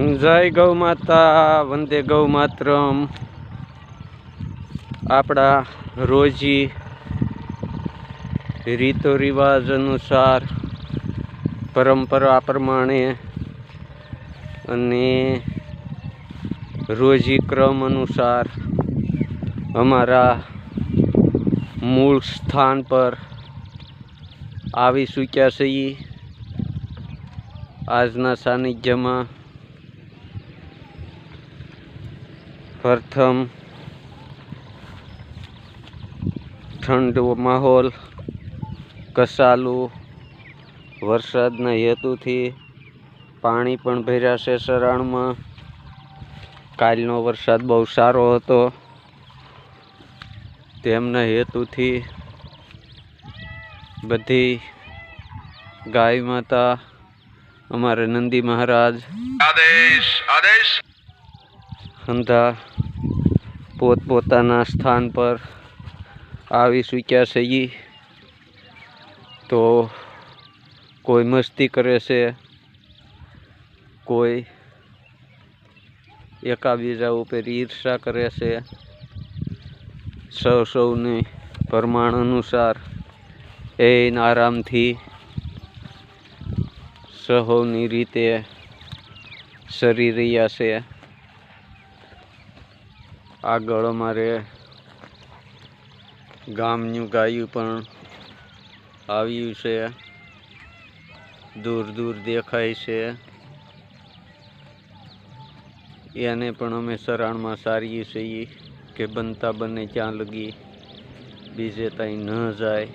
જય ગૌ માતા, વંદે ગૌ માતરમ. આપણા રોજી રીતો રિવાજ અનુસાર પરંપરા પ્રમાણે અને રોજી ક્રમ અનુસાર અમારા મૂળ સ્થાન પર આવી ચૂક્યા છીએ. આજના સાનિધ્યમાં પ્રથમ ઠંડો માહોલ કસાલું વરસાદના હેતુથી પાણી પણ ભર્યા છે સરાણમાં કાલનો વરસાદ બહુ સારો હતો. તેમના હેતુથી બધી ગાય માતા અમારે નંદી મહારાજ આદેશ આદેશ. હંધા પોતપોતાના સ્થાન પર આવી ચૂક્યા છે ઈ. તો કોઈ મસ્તી કરે છે, કોઈ એકાબીજા ઉપર ઈર્ષા કરે છે. સૌ સૌની પ્રમાણ અનુસાર એ આરામથી સહોની રીતે સરી રહ્યા છે. આગળ અમારે ગામનું ગાયું પણ આવ્યું છે. દૂર દૂર દેખાય છે. એને પણ અમે સરાણમાં સારીએ છીએ કે બનતા બને ત્યાં લગી, બીજે ત્યાં ન જાય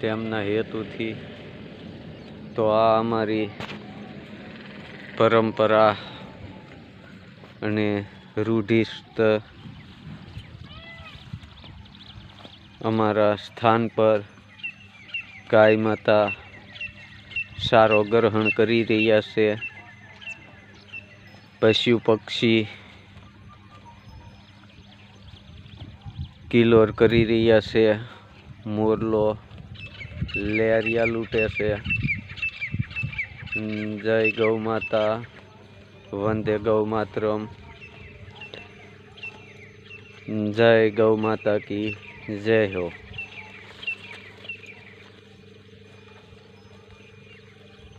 તેમના હેતુથી. તો આ અમારી પરંપરા અને રૂઢિસ્ત અમારા સ્થાન પર ગાય માતા સારો ગ્રહણ કરી રહ્યા છે. પશુ પક્ષી કિલોર કરી રહ્યા છે. મોરલો લેરિયા લૂંટે છે. જય ગૌ માતા, વંદે ગૌ માતરમ. જય ગૌ માતા કી જય હો.